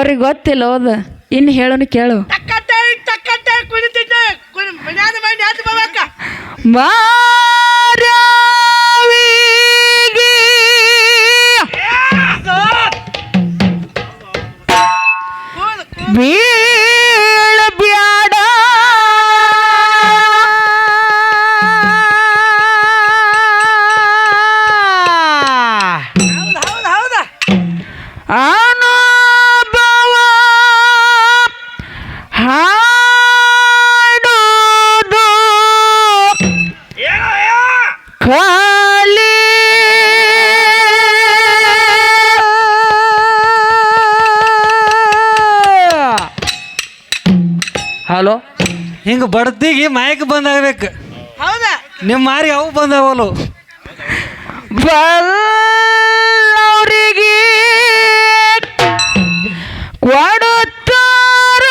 ಅವ್ರಿಗೆ ಗೊತ್ತಿಲ್ಲ ಓದ. ಇನ್ನು ಹೇಳೋನು ಕೇಳು. ಕುಣಿತಿದ್ದೆ. ಬಾಬಕ್ಕ ಮಯಕ್ಕೆ ಬಂದಾಗಬೇಕು. ಹೌದಾ? ನಿಮ್ಮ ಮಾರಿ ಅವು ಬಂದಾವಲು ಬಲ್ಲವರಿಗೆ ಕೊಡುತ್ತಾರ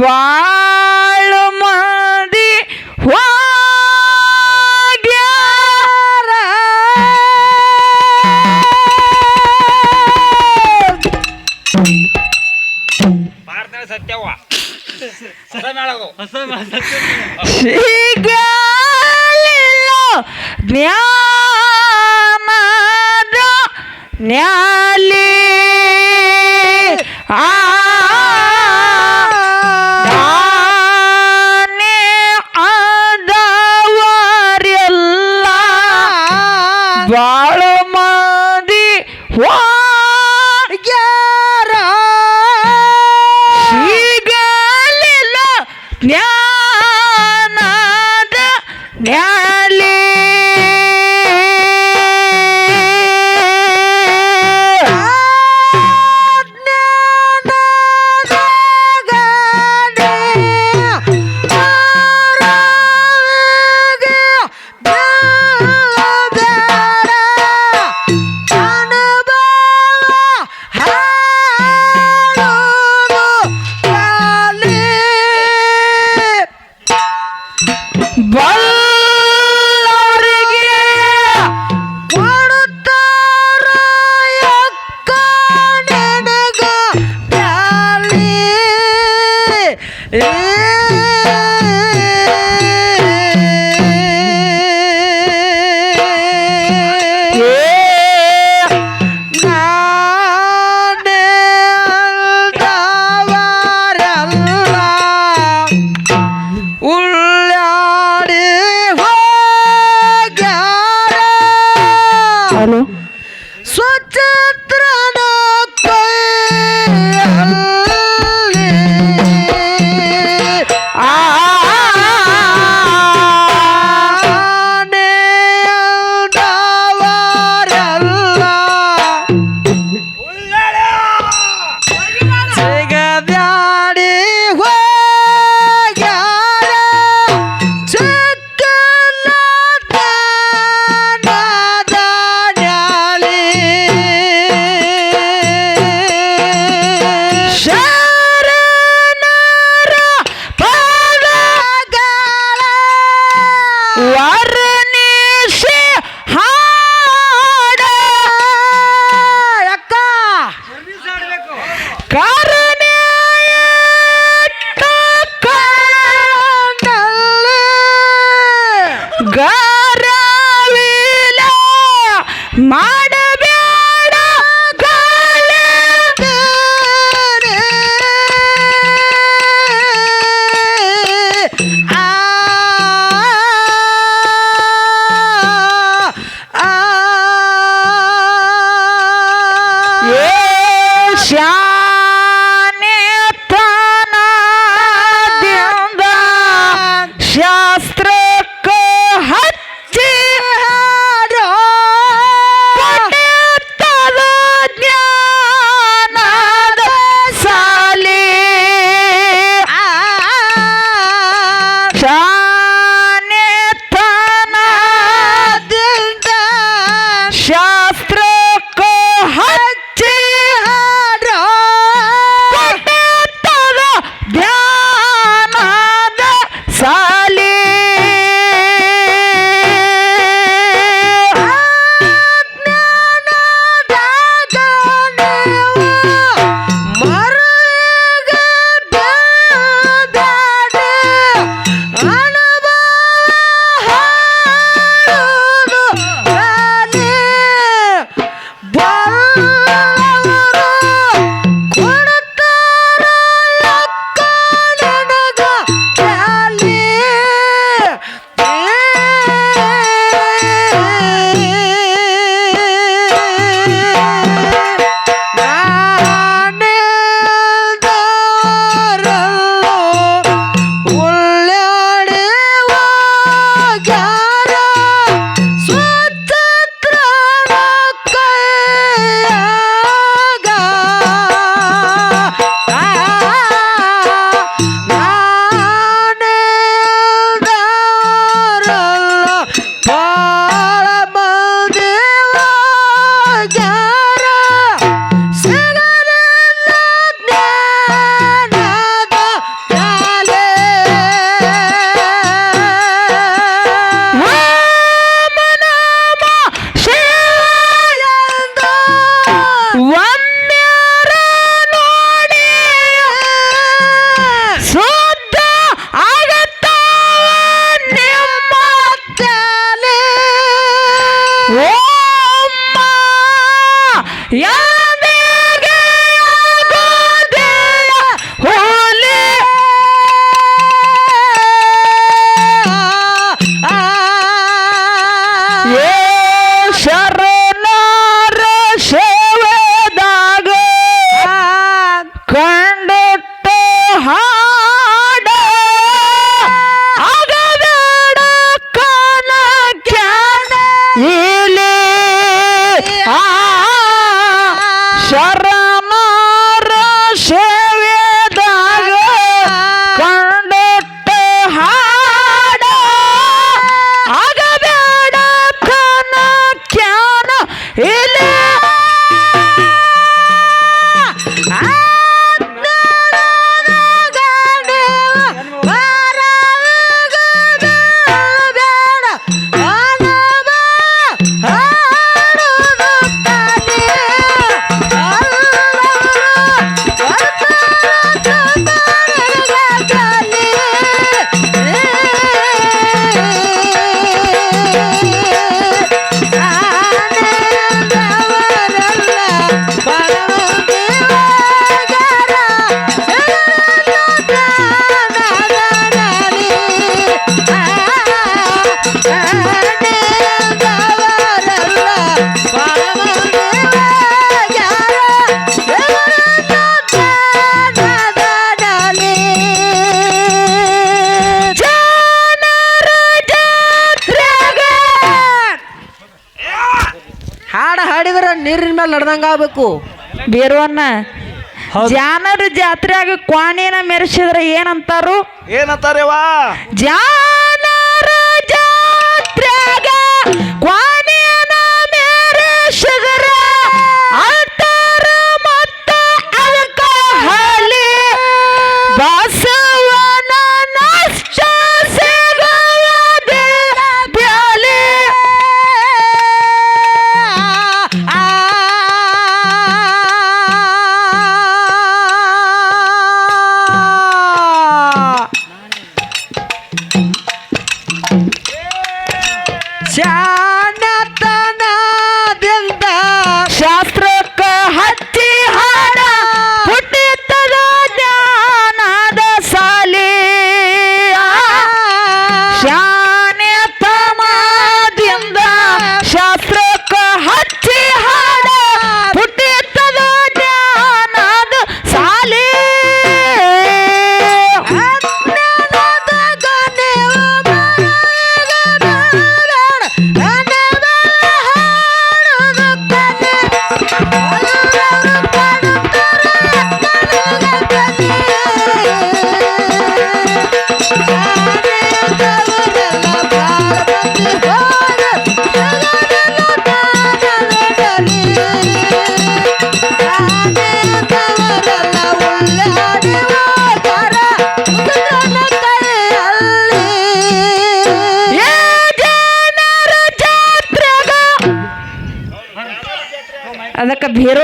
ಬಾಳ ಮಾಡಿ ಹೋಗ್ಯಾರ. ಸತ್ಯವ್ವ. ಸಿಗಲಿಲ್ಲ ಜ್ಞಾನದ ನ್ಯಾಲಿ ಜ್ಞಾನದ my ನೀರಿನ ಮೇಲೆ ನಡ್ದಂಗ ಆಗ್ಬೇಕು. ಬೀರವನ್ನ ಹೌದು. ಜಾನರ ಜಾತ್ರೆಯಾಗ ಕ್ವಾಣಿನ ಮೆರೆಸಿದ್ರೆ ಏನಂತಾರು? ಏನಂತಾರೇವಾ ಜಾನರ ಜಾತ್ರೆಯಾಗ ಕ್ವಾಣಿನ শ্যাম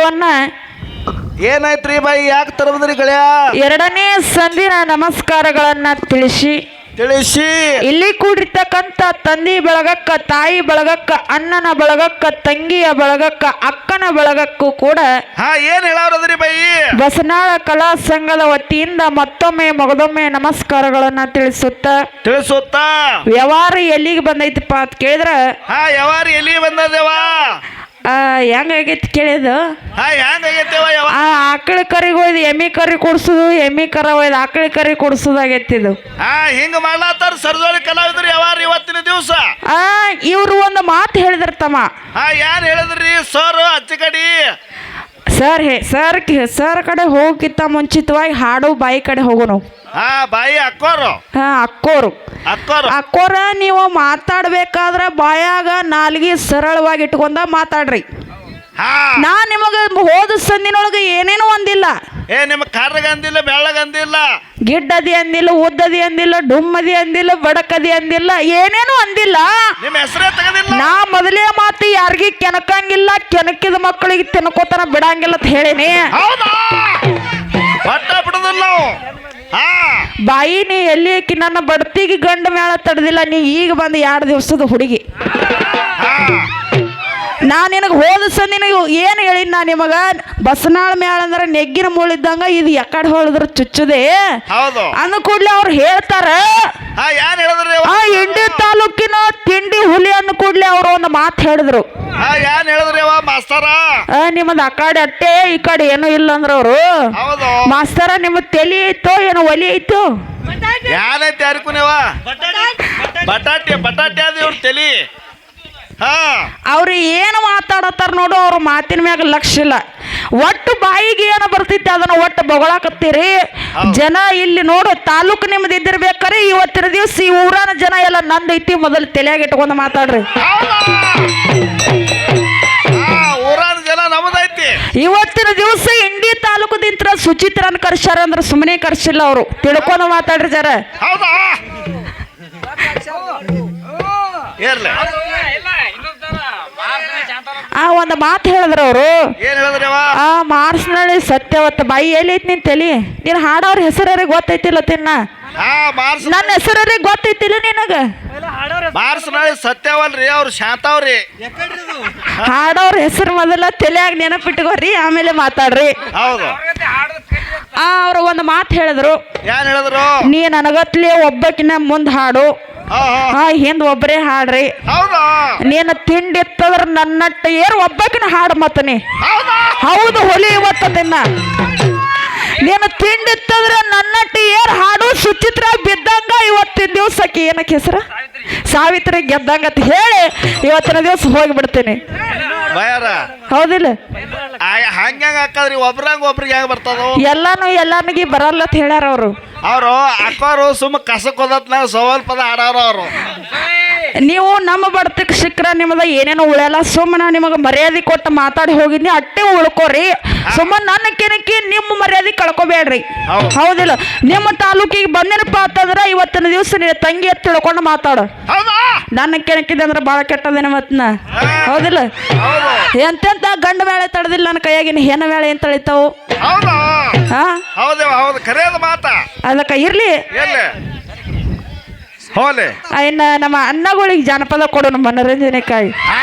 ಭೀರುವನ್ನ ಏನಾಯ್ತ್ರಿ ಬಾಯಿ ಯಾಕೆ ತರಬದ್ರಿ ಗೆಳೆಯ? ಎರಡನೇ ಸಂದಿನ ನಮಸ್ಕಾರಗಳನ್ನ ತಿಳಿಸಿ. ತಿಳಿಸಿ. ಇಲ್ಲಿ ಕೂಡಿರ್ತಕ್ಕಂಥ ತಂದಿ ಬಳಗಕ್ಕ ತಾಯಿ ಬಳಗಕ್ಕ ಅಣ್ಣನ ಬಳಗಕ್ಕ ತಂಗಿಯ ಬಳಗಕ್ಕ ಅಕ್ಕನ ಬಳಗಕ್ಕೂ ಕೂಡ ಹಾ ಏನ್ ಹೇಳವ್ರದ್ರಿ ಬಾಯಿ? ಬಸನಾಳ ಕಲಾ ಸಂಘದ ವತಿಯಿಂದ ಮತ್ತೊಮ್ಮೆ ಮಗದೊಮ್ಮೆ ನಮಸ್ಕಾರಗಳನ್ನ ತಿಳಿಸುತ್ತ. ತಿಳಿಸುತ್ತ? ವ್ಯವಹಾರ ಎಲ್ಲಿಗೆ ಬಂದೈತಪ್ಪ ಅಂತ ಕೇಳಿದ್ರ? ಹಾ ವ್ಯವಹಾರ ಎಲ್ಲಿ ಬಂದದೇವಾ ಹೆಂಗಾಗೈತಿ ಕೇಳಿದ್ದು? ಆ ಆಕಳ ಕರಿಗೆ ಒಯ್ದು ಎಮ್ಮಿ ಕರಿ ಕೊಡ್ಸುದು ಎಮ್ಮಿ ಕರ ಒಯ್ದು ಆಕಳ ಕರಿ ಕೊಡ್ಸುದಾಗೈತಿ ಇದು. ಹಿಂಗ ಮಾಡ್ಲಾತಾರ ಸರ್ಜೋಳಿ ಕಲಾವಿದ್ರು ಯಾವಾರ ಇವತ್ತಿನ ದಿವಸ? ಆ ಇವ್ರು ಒಂದು ಮಾತು ಹೇಳಿದ್ರು ತಮ್ಮ. ಯಾರು ಹೇಳಿದ್ರಿ? ಸರ್ ಅಚ್ಚ ಕಡಿ. ಸರ್ ಹೇ ಸರ್ ಸರ್ ಕಡೆ ಹೋಗಿತ್ತ ಮುಂಚಿತವಾಗಿ ಹಾಡು ಬಾಯಿ ಕಡೆ ಹೋಗೋನು ಹಾ ಬಾಯಿ ಅಕ್ಕೋರು. ಹಾ ಅಕ್ಕೋರು. ಅಕ್ಕೋರು. ಅಕ್ಕೋರ ನೀವು ಮಾತಾಡ್ಬೇಕಾದ್ರೆ ಬಾಯಾಗ ನಾಲ್ಗಿ ಸರಳವಾಗಿ ಇಟ್ಕೊಂಡ ಮಾತಾಡ್ರಿ. ನಾ ನಿಮಗೆ ಹೋದ ಸಂದಿನೊಳಗೆ ಏನೇನು ಒಂದಿಲ್ಲ ಏ ನಿಮ್ ಕರ್ರಗಂದಿಲ್ಲ ಬೆಳ್ಳಗಂದಿಲ್ಲ ಗಿಡ್ಡದಿ ಅಂದಿಲ್ಲ ಉದ್ದದಿ ಅಂದಿಲ್ಲ ಡುಮ್ಮದಿ ಅಂದಿಲ್ಲ ಬಡಕದಿ ಅಂದಿಲ್ಲ ಏನೇನು ಅಂದಿಲ್ಲ. ನಿಮ್ಮ ಹೆಸರೇ ತಗದಿಲ್ಲ. ನಾ ಮೊದಲೇ ಮಾತು ಯಾರಿಗೆ ಕೆನಕಂಗಿಲ್ಲ ಕೆನಕಿದ ಮಕ್ಕಳಿಗೆ ತಿನ್ಕೋತನ ಬಿಡಂಗಿಲ್ಲ ಅಂತ ಹೇಳೇನಿ. ಹೌದಾ? ಬಿಡುದಿಲ್ಲ. ಬಾಯಿ ನೀ ಎಲ್ಲಿ ಆಕಿ? ನನ್ನ ಬಡ್ತಿಗೆ ಗಂಡ ಮೇಳ ತಡೆದಿಲ್ಲ. ನೀ ಈಗ ಬಂದು ಎರಡು ದಿವಸದ ಹುಡುಗಿ. ನಾ ನಿನಗೆ ಹೋದಸ ನಿನಗೆ ಏನು ಹೇಳಿನ ನಾ ನಿಮಗ? ಬಸನಾಳ ಮ್ಯಾಳ ಅಂದ್ರೆ ನೆಗ್ಗಿನ ಮುಳಿದ್ದಂಗ ಇದು ಎಕಡೆ ಹೊಳಿದ್ರ ಚುಚ್ಚದೆ. ಹೌದು. ಅಂದ ಕೂಡ್ಲೆ ಅವ್ರು ಹೇಳ್ತಾರ ಹಾ ಯಾನ್ ಹೇಳಿದ್ರಿ ಆ ಇಂಡಿ ತಾಲೂಕಿನ ತಿಂಡಿ ಹುಲಿ ಅಂದ ಕೂಡ್ಲೆ ಅವರು ಒಂದು ಮಾತು ಹೇಳಿದ್ರು. ಹಾ ಯಾನ್ ಹೇಳಿದ್ರಿ ಅವ ಮಾಸ್ತರ? ಆ, ನಿಮ್ಮದು ಆ ಕಡೆ ಅಟ್ಟೆ ಈ ಕಡೆ ಏನೂ ಇಲ್ಲ ಅಂದ್ರ ಅವರು. ಹೌದು. ಮಾಸ್ತರ ನಿಮ್ಮ ತಲೆ ಐತೋ ಏನೋ ಒಲಿ ಐತೋ? ಯಾರಿಗೂ ಬಟಾಟೆ ಬಟಾಟೆ ಅದ ಇವ್ರ ತಲಿ. ಅವ್ರು ಏನು ಮಾತಾಡತ್ತಾರ ನೋಡು ಅವ್ರ ಮಾತಿನ ಮ್ಯಾಗ ಲಕ್ಷ್ಯ ಇಲ್ಲ. ಒಟ್ಟು ಬಾಯಿಗೆ ಏನು ಬರ್ತೈತಿ ಅದನ್ನ ಒಟ್ಟು ಬೊಗಳಾಕತ್ತೀರಿ? ಜನ ಇಲ್ಲಿ ನೋಡು ತಾಲೂಕು ನಿಮ್ದು ಇದ್ದಿರ್ಬೇಕಾರೆ ಇವತ್ತಿನ ದಿವಸ ಈ ಊರಾನ ಜನ ಎಲ್ಲ ನಂದೈತಿ ಮೊದಲು ತಲೆಯಾಗ ಇಟ್ಕೊಂಡು ಮಾತಾಡ್ರಿ. ಇವತ್ತಿನ ದಿವಸ ಇಂಡಿ ತಾಲೂಕದಿಂತ್ರ ಸುಚಿತ್ರನ್ ಕರ್ಸ್ಯಾರ ಅಂದ್ರೆ ಸುಮ್ಮನೆ ಕರ್ಸಿಲ್ಲ ಅವರು. ತಿಳ್ಕೊಂಡು ಮಾತಾಡ್ರಿ ಜರ. ಹೌದಾ? ಇರ್ಲಿ. ಆ ಒಂದು ಮಾತು ಹೇಳಿದ್ರು ಅವರು. ಏನ್ ಹೇಳಿದ್ರಿ ಅವ? ಆ ಮಾರ್ಸ್ನಳ್ಳಿ ಸತ್ಯವತ್ತ ಬಾಯಿ ಎಲ್ಲೈತಿ ನಿನ್ ತಲಿ? ನೀನು ಹಾಡೋರ್ ಹೆಸರೇ ಗೊತ್ತೈತಿಲ್ಲ ತಿನ್ನ? ನನ್ನ ಹೆಸರೇ ಗೊತ್ತೈತಿಲ್ಲ ನಿನಗ? ಮಾರ್ಸ್ನಳ್ಳಿ ನಾಳೆ ಸತ್ಯವಲ್ರಿ ಅವ್ರು ಶಾಂತವ್ರಿ. ಹಾಡೋರ್ ಹೆಸರು ಮೊದಲ ತಲೆಯಾಗ ನೆನಪಿಟ್ಕೋರಿ ಆಮೇಲೆ ಮಾತಾಡ್ರಿ. ಹೌದು. ಆ ಅವ್ರು ಒಂದು ಮಾತು ಹೇಳಿದ್ರು. ಏನ್ ಹೇಳಿದ್ರು? ನೀ ನನಗತ್ಲೆ ಒಬ್ಬಕಿನ ಮುಂದೆ ಹಾಡು. ಹಾ ಹಿಂದ್ ಒಬ್ಬರೇ ಹಾಡ್ರಿ. ನೀನು ತಿಂಡಿ ಎತ್ತದ್ರ ನನ್ನಟ್ಟ ಏರ್ ಒಬ್ಬಕಿನ ಹಾಡು ಮತ್ತನಿ ಹೌದಾ? ಹೊಲಿ ಇವತ್ತ ನಿನ್ನ. ನೀನು ತಿಂಡಿ ಎತ್ತದ್ರ ನನ್ನಟ್ಟ ಏರ್ ಹಾಡು ಸುಚಿತ್ರ ಬಿದ್ದಂಗ ಇವತ್ತಿನ ದಿವ್ಸಕ್ಕೆ ಏನಕ್ಕೆ ಹೆಸರು? ಸಾವಿತ್ರಿ ಗೆದ್ದಂಗತ್ ಹೇಳಿ ಇವತ್ತಿನ ದಿವಸ ಹೋಗಿಬಿಡ್ತೀನಿ. ಹೌದಿಲ್ಲ? ಹಂಗ ಹಾಕದ್ರಿ? ಒಬ್ರಂಗ ಒಬ್ರಿಗೆ ಹೆಂಗ್ ಬರ್ತದೋ? ಎಲ್ಲಾನು ಎಲ್ಲಾನಿಗೆ ಬರಲ್ಲ ಅಂತ ಹೇಳ್ಯಾರ ಅವರು. ಅವರು ಅಕ್ಕೋರು ಸುಮ್ಮ ಕಸಕ್ ಹೋದತ್ನ ಸವಾಲ್ ಪದ ಆಡಾರ ಅವರು. ನೀವು ನಮ್ಮ ಬಡತಕ್ಕೆ ಸಿಕ್ಕ್ರ ನಿಮ್ಮದ ಏನೇನು ಉಳಿಯಲ್ಲ ಸುಮ್ಮನೆ ನಿಮಗೆ ಮರ್ಯಾದೆ ಕೊಟ್ಟು ಮಾತಾಡಿ ಹೋಗಿದ್ನಿ ಅಟ್ಟೆ ಉಳ್ಕೋರಿ. ಸುಮ್ಮನೆ ನನ್ನ ಕೆನಕಿ ನಿಮ್ಮ ಮರ್ಯಾದೆ ಕಳ್ಕೊಬೇಡ್ರಿ. ಹೌದು. ಹೌದಿಲ್ಲ? ನಿಮ್ಮ ತಾಲೂಕಿಗೆ ಬಂದಿನಪ್ಪ ಅಂತಂದ್ರೆ ಇವತ್ತಿನ ದಿವಸ ನಿನ್ನ ತಂಗಿ ಎತ್ತಿಳ್ಕೊಂಡು ಮಾತಾಡು. ನನ್ನ ಕೆಣಕಿದೆ ಅಂದ್ರೆ ಭಾಳ ಕೆಟ್ಟದೇನ ಮತ್ನ ಹೌದಿಲ್ಲ? ಹೌದು. ಎಂತೆಂತ ಗಂಡ ಬೇಳೆ ತಡೆದಿಲ್ಲ ನನ್ನ ಕೈಯಾಗಿನ ಹೆಣ್ಣು ಬೇಳೆ ಅಂತ ತಳಿತಾವು ಅದಕ್ಕೆ ಇರ್ಲಿ. ಇನ್ನ ನಮ್ಮ ಅಣ್ಣಗಳಿಗೆ ಜಾನಪದ ಕೊಡೋಣ ಮನೋರಂಜನೆಕಾಯಿ ಹಾ.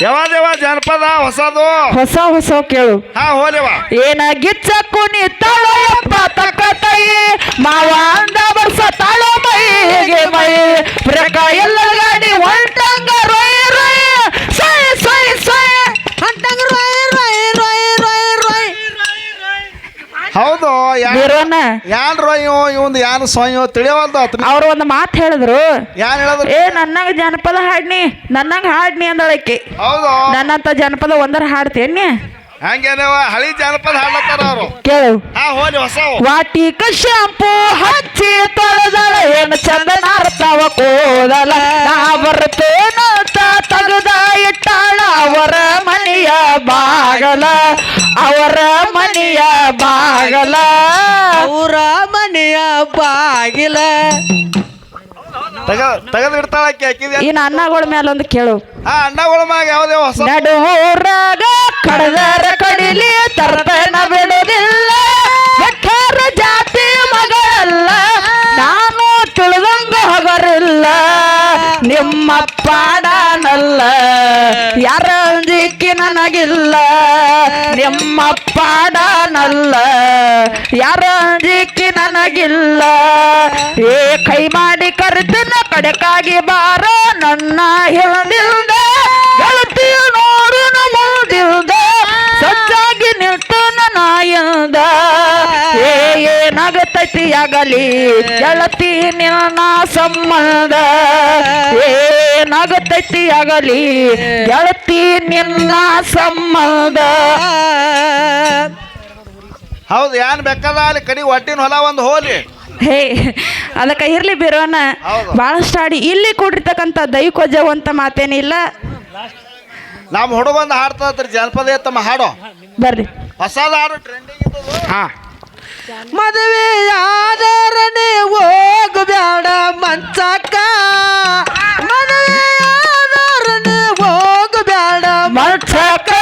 ಯಾವ್ದೇವ ಜನಪದ ಹೊಸದು? ಹೊಸ ಹೊಸ ಕೇಳು. ಹಾ ಹೋಲೆವ ಏನ ಗಿಚ್ಚ ಕುಣಿ ತಾಳಪ್ಪ ತಕ್ಕ ತೈ ಮಾವ ಅಂದ ಬರ್ಸ ತಾಳೋ ಮೈಗೆ ಮೈ. ಪ್ರಕ ಎಲ್ಲ ಗಾಡಿ ಹೊಂಟಂಗ ಹೌದು ಯಾ- ಇವ ಇವಂದು ಯಾನ್ ಸೊಯ್ಯೋ ತಿಳಿಯವಲ್ದು ಆತ್ರಿ. ಅವ್ರು ಒಂದು ಮಾತು ಹೇಳಿದ್ರು. ಯಾನ್ ಹೇಳಿದ್ರು? ಏ ನನ್ನಂಗ ಜನಪದ ಹಾಡ್ನಿ ನನ್ನಂಗ ಹಾಡ್ನಿ ಅಂದಳಕ್ಕೆ ಹೌದು? ನನ್ನಂತ ಜನಪದ ಒಂದರ ಹಾಡ್ತೇನೆ ಹಂಗೇನವ ಹಳಿ ಜಾನಪದ ಹಾಡ್ಲತ್ತಾರ ಅವರು. ಕೇಳು. ಹಾ ಹೋಲಿ ಹೊಸವು. ವಾಟಿಕ ಶಾಂಪು ಹಚ್ಚಿ ತೊಳೆದಳ ಏನು ಚಂದ ನಾರ್ತಾವ ಕೂದಲ. ನಾ ಬರ್ತೇನಂತ ತಗದ ಇಟ್ಟಾಳ ಅವರ ಮನೆಯ ಬಾಗಲ. ಅವರ ಮನೆಯ ಬಾಗಲ. ಅವರ ಮನೆಯ ಬಾಗಿಲ. ಈ ಅನ್ನಗಳ ಮೇಲೆ ಒಂದು ಕೇಳು. ಅಣ್ಣಗಳ ನಡುವೂರಾಗ ಕಡದರ ಕಡಿಲಿ ತರ್ತನ ಬಿಡುದಿಲ್ಲ. ಬೆಟ್ಟಾರ ಜಾತಿ ಮಗಳಲ್ಲ. ನಾನು ತಿಳಿದಂಗ ಹೊಗರಿಲ್ಲ. ನಿಮ್ಮ ಪಾಡನಲ್ಲ ಯಾರ ಅಂಜಿಕೆ ನನಗಿಲ್ಲ. ನಿಮ್ಮ ಪಾಡನಲ್ಲ. ಯಾರ ಅಂಜಿಕೆ ನನಗಿಲ್ಲ. ಏ ಕೈ ಮಾಡಿ ಕರೆದಿನ ಕಡೆಕಾಗಿ ಬಾರ ನನ್ನ ಹಿಂದಿಲ್ದ ಏನಾಗತೈತಿ ಆಗಲಿ ಗೆಳತಿ ನಿನ್ನ ಸಂಬಂಧ. ಏನಾಗತೈತಿಯಾಗಲಿ ಗೆಳತಿ ನಿನ್ನ ಸಂಬಂಧ. ಹೌದು ಏನ್ ಬೇಕಲ್ಲ ಅಲ್ಲಿ ಕಡಿ ಹೊಟ್ಟಿನ ಹೊಲ ಒಂದು ಹೋಲಿ. ಹೇ ಅದಕ್ಕೆ ಇರ್ಲಿ ಬಿರೋಣ ಬಹಳಷ್ಟು ಆಡಿ ಇಲ್ಲಿ ಕೂಡಿರ್ತಕ್ಕಂಥ ದೈವಜವು ಅಂತ ಮಾತೇನಿಲ್ಲ ನಮ್ಮ ಹುಡುಗೊಂದು ಹಾಡ್ತದ್ರಿ ಜನಪದ ತಮ್ಮ ಹಾಡೋ. ಬರ್ರಿ. ಹೊಸದ ಹಾಡು ಟ್ರೆಂಡಿಂಗ್ ಹಾ. ಮದುವೆಯಾದರನೆ ಹೋಗಬೇಡ ಮಂಚಕ್ಕ. ಮದುವೆಯಾದರನೆ ಹೋಗಬೇಡ ಮಂಚಕ್ಕ.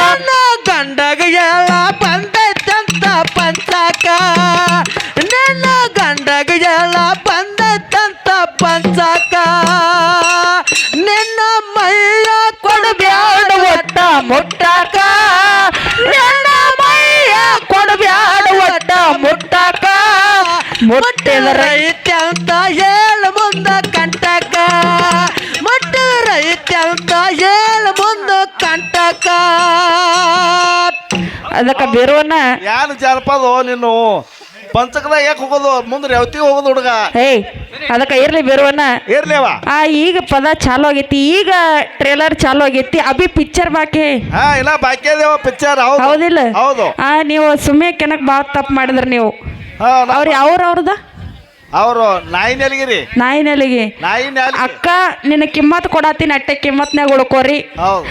ನನ್ನ ಗಂಡಗ ಎಲ್ಲ ಬಂದೈತಂತ ಪಂಚಕ ನನ್ನ ಗಂಡಗ ಎಲ್ಲ ಮುಟ್ಟಿದ ರೈತ ಅಂತ ಹೇಳು ಮುಂದ ಕಂಟಕ. ಮುಟ್ಟಿದ ರೈತ ಅಂತ ಹೇಳು ಮುಂದ ಕಂಟಕ. ಅದಕ್ಕ ಬೇರುವನ್ನ ಯಾರು ಜಾನಪದ ನೀನು? ಪಂಚಕದಾಗ ಯಾಕೆ ಹೋಗೋದು? ಮುಂದೆ ಯಾವತ್ತಿಗೆ ಹೋಗೋದು ಹುಡುಗ. ಹೇ ಅದಕ್ಕೆ ಇರ್ಲಿ ಬೇರುವನ್ನ. ಇರ್ಲೇವ? ಆ ಈಗ ಪದ ಚಾಲು ಆಗೈತಿ. ಈಗ ಟ್ರೇಲರ್ ಚಾಲು ಆಗೈತಿ. ಅಭಿ ಪಿಕ್ಚರ್ ಬಾಕಿ. ಹಾ ಇಲ್ಲ ಬಾಕಿ ಅದೇವ ಪಿಕ್ಚರ್ ಹೌದು. ಹೌದಿಲ್ಲ? ಹೌದು. ಆ ನೀವು ಸುಮ್ಮನೆ ಕೆನಕ್ ಭಾಳ ತಪ್ಪು ಮಾಡಿದ್ರಿ ನೀವು. ಅವ್ರು ಅವ್ರ ಅವ್ರದ? ಅವರು ನಾಯಿ ನೆಲಗಿರಿ ನಾಯಿ ನೆಲಿಗೆ ನಾಯಿ ಅಕ್ಕ ನಿನ್ನ ಕಿಮ್ಮತ್ ಕೊಡತ್ತೀನಿ ಅಟ್ಟೆ ಕಿಮ್ಮತ್ನಾಗ ಉಳ್ಕೋರಿ. ಹೌದು.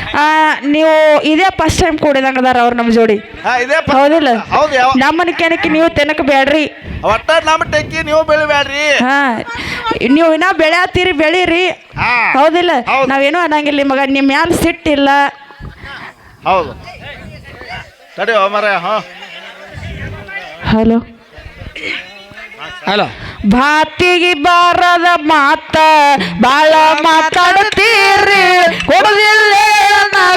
ನೀವು ಇದೇ ಫಸ್ಟ್ ಟೈಮ್ ಕೂಡಿದಂಗ ಅದಾರ ಅವ್ರ ನಮ್ಮ ಜೋಡಿ. ಹಾ ಇದೇ ಪ- ಹೌದಿಲ್ಲ? ಹೌದು ಯಾವ ನಮ್ಮನ ಕೆನಕ್ಕೆ ನೀವು ತೆನಕ್ ಬೇಡ್ರಿ ಒಟ್ಟ ನಮ್ಮ ಟೆಕ್ಕಿ ನೀವು ಬೆಳಿಬೇಡ್ರಿ ಹಾ ನೀವು ಇನ್ನ ಬೆಳೆಯತ್ತೀರಿ ಬೆಳೀರಿ. ಹಾ ಹೌದಿಲ್ಲ? ಹೌದು. ನಾವೇನು ಅನ್ನಂಗಿಲ್ಲ ಮಗ ನಿಮ್ಮ ಮ್ಯಾಲ ಸಿಟ್ಟಿಲ್ಲ. ಹೌದು. ಸರಿ ಮರ ಹಾ. ಹಲೋ. ಹಲೋ. ಭಾತಿಗೆ ಬಾರದ ಮಾತ ಬಾಳ ಮಾತಾಡುತ್ತೀರಿ ಕೊಡುದಿಲ್ಲ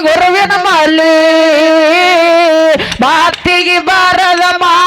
ಗುರುವಿನ ಮಲ್ಲಿ ಭಾತಿಗೆ ಬಾರದ ಮಾತ